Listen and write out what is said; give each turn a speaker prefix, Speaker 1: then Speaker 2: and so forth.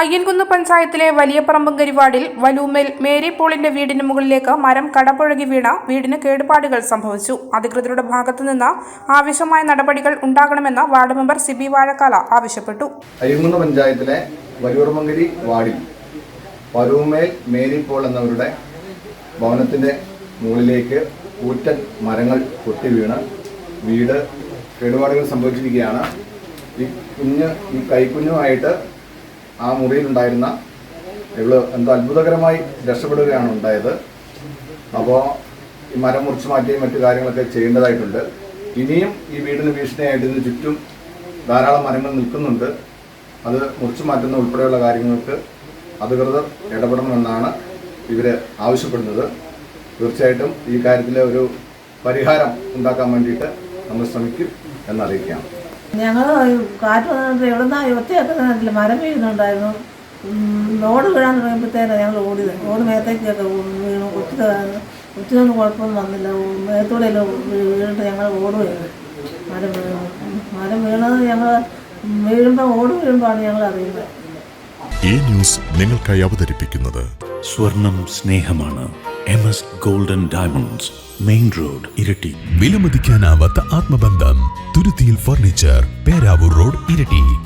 Speaker 1: അയ്യൻകുന്ന് പഞ്ചായത്തിലെ വലിയപറമ്പങ്കരി വാർഡിൽ വലൂമേൽ മേരി പോളിന്റെ വീടിന് മുകളിലേക്ക് മരം കടപുഴകി വീണ വീടിന് കേടുപാടുകൾ സംഭവിച്ചു. അധികൃതരുടെ ഭാഗത്തു നിന്ന് ആവശ്യമായ നടപടികൾ ഉണ്ടാകണമെന്ന് വാർഡ് മെമ്പർ സിബി വാഴക്കാല ആവശ്യപ്പെട്ടു.
Speaker 2: അയ്യൻകുന്ന് പഞ്ചായത്തിലെ വലിയൂർമങ്കരി വാർഡിൽ വലൂമേൽ മേരി പോൾ എന്നവരുടെ ഭവനത്തിന്റെ മുകളിലേക്ക് കൂറ്റൻ മരങ്ങൾ പൊട്ടി വീണ് വീട് കേടുപാടുകൾ സംഭവിച്ചിരിക്കുകയാണ്. ഈ കുഞ്ഞ് ഈ കൈക്കുഞ്ഞുമായിട്ട് ആ മുറിയിലുണ്ടായിരുന്ന ഇവൾ എന്തോ അത്ഭുതകരമായി രക്ഷപ്പെടുകയാണ് ഉണ്ടായത്. അപ്പോൾ ഈ മരം മുറിച്ച് മാറ്റുകയും മറ്റു കാര്യങ്ങളൊക്കെ ചെയ്യേണ്ടതായിട്ടുണ്ട്. ഇനിയും ഈ വീടിന് ഭീഷണിയായിട്ട് ഇതിന് ചുറ്റും ധാരാളം മരങ്ങൾ നിൽക്കുന്നുണ്ട്. അത് മുറിച്ചു മാറ്റുന്ന ഉൾപ്പെടെയുള്ള കാര്യങ്ങൾക്ക് അധികൃതർ ഇടപെടണമെന്നാണ് ഇവർ ആവശ്യപ്പെടുന്നത്. തീർച്ചയായിട്ടും ഈ കാര്യത്തിലെ ഒരു പരിഹാരം ഉണ്ടാക്കാൻ വേണ്ടിയിട്ട് നമ്മൾ ശ്രമിക്കും എന്നറിയിക്കാം
Speaker 3: ഞങ്ങൾ കാറ്റ് വന്നിട്ട് എവിടുന്ന ഒറ്റയൊക്കെ കണ്ടില്ല. മരം വീഴുന്നുണ്ടായിരുന്നു. ലോഡ് വീഴാൻ തുടങ്ങിയപ്പോഴത്തേനാണ് ഞങ്ങൾ ഓടിയത്. ഓട് മേത്തേക്കൊക്കെ വീണു. ഒത്തിരി ഒത്തിരിയൊന്നും കുഴപ്പമൊന്നും വന്നില്ല. മേത്തൂടെ വീണിട്ട് ഞങ്ങൾ ഓടുകയാണ് മരം വീണു. മരം വീണത് ഞങ്ങൾ വീഴുമ്പോൾ ഓട് വീഴുമ്പോഴാണ് ഞങ്ങൾ അറിയുന്നത്.
Speaker 4: ഈ ന്യൂസ് നിങ്ങൾക്കായി അവതരിപ്പിക്കുന്നത്
Speaker 5: സ്വർണം സ്നേഹമാണ്. M S golden diamonds main road Iritty.
Speaker 4: വിലമതിക്കാനാവാത്ത ആത്മബന്ധം. ഫർണിച്ചർ പേരാവൂർ റോഡ് ഇരട്ടി.